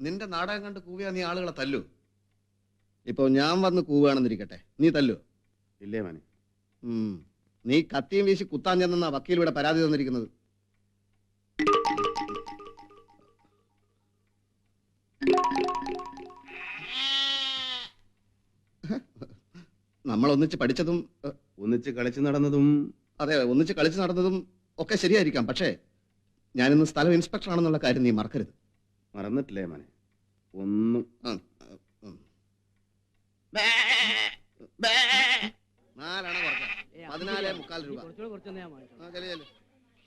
നിന്റെ നാടകം കണ്ട് കൂവിയാ നീ ആളുകളെ തല്ലു. ഇപ്പൊ ഞാൻ വന്ന് കൂവുകയാണെന്നിരിക്കട്ടെ. നീ തല്ലു. ഇല്ലേ മണി ഉം. നീ കത്തിയും വീശി കുത്താൻ ചെന്ന വക്കീൽ ഇവിടെ പരാതി തന്നിരിക്കുന്നത്. നമ്മൾ ഒന്നിച്ച് പഠിച്ചതും ഏ, ഒന്നിച്ച് കളിച്ചു നടന്നതും അതെ ഒന്നിച്ച് കളിച്ച് നടന്നതും ഒക്കെ ശരിയായിരിക്കാം. പക്ഷേ ഞാനിന്ന് സ്ഥലം ഇൻസ്പെക്ടർ ആണെന്നുള്ള കാര്യം നീ മറക്കരുത്. മറന്നിട്ടില്ലേ മോനെ? ഒന്നും. പതിനാലേ മുക്കാൽ രൂപ.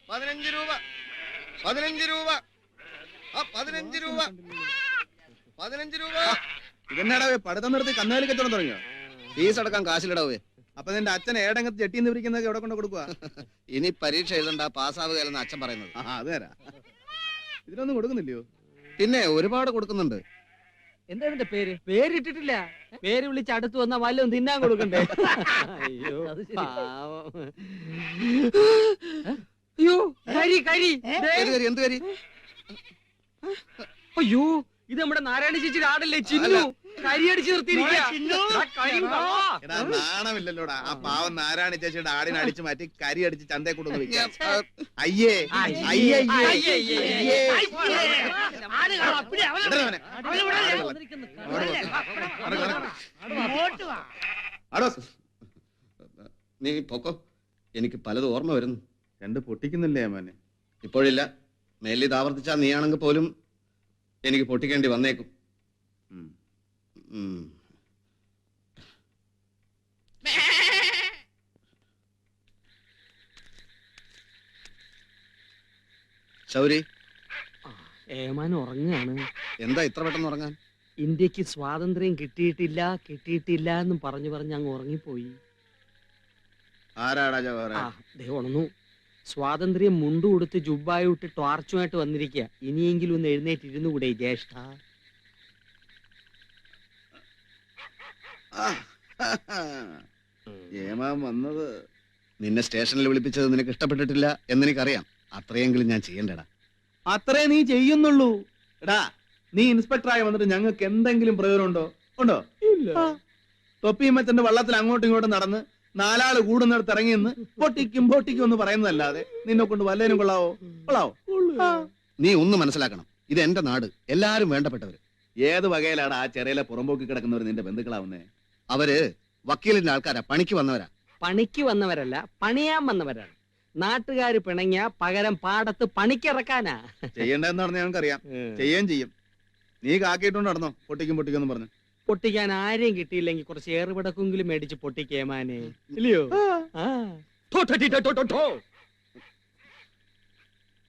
പതിനഞ്ച് രൂപ. പതിനഞ്ച് രൂപ. ആ പതിനഞ്ച് രൂപ. പതിനഞ്ച് രൂപ. ഇതെന്നാടാ പഠിത്തം നിർത്തി കന്നുകാലി കച്ചവടം തുടങ്ങിയോ? ഫീസ് അടക്കാൻ കാശിലിടാവേ അപ്പൊ നിന്റെ അച്ഛൻ ഏടങ്ങത്ത് ചെട്ടിന്ന് വിരിക്കുന്നൊക്കെ എവിടെ കൊണ്ട് കൊടുക്കുക ഇനി പരീക്ഷ എഴുതണ്ട പാസ്സാവുകയല്ലെന്ന് അച്ഛൻ പറയുന്നത്. ആ അത് തരാ. ഇതിനൊന്നും കൊടുക്കുന്നില്ലയോ? പിന്നെ ഒരുപാട് കൊടുക്കുന്നുണ്ട്. എന്താ ഇതിന്റെ പേര്? പേരിട്ടിട്ടില്ല. പേര് വിളിച്ച് അടുത്ത് വന്നാ വല്ലതും തിന്നാൻ കൊടുക്കണ്ടേ? അയ്യോ പാവം. അയ്യോ കരി കരി. ദേ. എന്ത് കരി, എന്ത് കാര്യം അയ്യോ ഇത് നമ്മുടെ നാരായണ ചേച്ചി ആടല്ലേ ചിന്നു? കരി അടിച്ച് നിർത്തിയിരിക്കുക എടാ നാണമില്ലല്ലോടാ. ആ പാവം നാരായണ ചേച്ചിയുടെ ആടിനെ അടിച്ചു മാറ്റി കരി അടിച്ച് ചന്തയെ കൊണ്ടുവന്ന് ഞാൻ, വിൽക്കാം അയ്യേ അയ്യേ. അയ്യേ അയ്യേ, അയ്യേ. അയ്യേ. നീ പോക്കോ. എനിക്ക് പലതും ഓർമ്മ വരുന്നു. രണ്ട് പൊട്ടിക്കുന്നില്ലേ മോനെ? ഇപ്പോഴില്ല. മേലി ആവർത്തിച്ചാ നീയാണെങ്കിൽ പോലും എനിക്ക് പൊട്ടിക്കേണ്ടി വന്നേക്കും. ശൗരി. ഏമാൻ ഉറങ്ങുകയാണ് എന്താ ഇത്ര പെട്ടെന്ന് ഉറങ്ങാൻ? ഇന്ത്യയ്ക്ക് സ്വാതന്ത്ര്യം കിട്ടിയിട്ടില്ല കിട്ടിയിട്ടില്ല എന്നും പറഞ്ഞു പറഞ്ഞ് അങ്ങ് ഉറങ്ങിപ്പോയി. ആരാടാ ജവഹറെ? ഉണന്നു സ്വാതന്ത്ര്യം മുണ്ടു കൊടുത്ത് ജുബായി വിട്ട് ടോർച്ചുമായിട്ട് വന്നിരിക്കുക ഇനിയെങ്കിലും ഒന്ന് എഴുന്നേറ്റ് ഇരുന്നുകൂടെ ജ്യേഷ്ഠ. ഏമാൻ വന്നത് നിന്നെ സ്റ്റേഷനിൽ വിളിപ്പിച്ചത് നിനക്ക് ഇഷ്ടപ്പെട്ടിട്ടില്ല എന്നെനിക്കറിയാം. അത്രയെങ്കിലും ഞാൻ ചെയ്യണ്ടടാ. അത്രേ നീ ചെയ്യുന്നുള്ളൂ. എടാ നീ ഇൻസ്പെക്ടറായി വന്നിട്ട് ഞങ്ങൾക്ക് എന്തെങ്കിലും പ്രയോജനം ഉണ്ടോ? ഉണ്ടോ. തൊപ്പിയും മച്ചന്റെ വള്ളത്തിൽ അങ്ങോട്ടും ഇങ്ങോട്ടും നടന്ന് നാലാൾ കൂടുന്നിടത്ത് ഇറങ്ങി നിന്ന് പൊട്ടിക്കും പൊട്ടിക്കും എന്ന് പറയുന്നതല്ലാതെ നിന്നെ കൊണ്ട് വല്ലതിനും കൊള്ളാവോ? കൊള്ളാവോ? നീ ഒന്ന് മനസ്സിലാക്കണം. ഇത് എന്റെ നാട്. എല്ലാരും വേണ്ടപ്പെട്ടവര്. ഏത് വകയിലാണ് ആ ചെറിയിലെ പുറമ്പോക്കി കിടക്കുന്നവർ നിന്റെ ബന്ധുക്കളാവുന്നേ? അവർ വക്കീലിന്റെ ആൾക്കാരാ. പണിക്ക് വന്നവരാ. പണിക്ക് വന്നവരല്ല പണിയാൻ വന്നവരാണ്. നാട്ടുകാര് പിണങ്ങിയ പകരം പാടത്ത് പണിക്കിറക്കാനാ. ചെയ്യണ്ടെന്ന് പറഞ്ഞാൽ ഞങ്ങൾക്കറിയാം. ചെയ്യുകയും ചെയ്യും നീ കാക്കിയിട്ടുണ്ട് നടന്നോ? പൊട്ടിക്കും പൊട്ടിക്കും പറഞ്ഞു. പൊട്ടിക്കാൻ ആരെയും കിട്ടിയില്ലെങ്കിൽ കുറച്ച് ഏറുപടക്കെങ്കിലും മേടിച്ച് പൊട്ടിക്കേമാനെ. ഇല്ലയോ.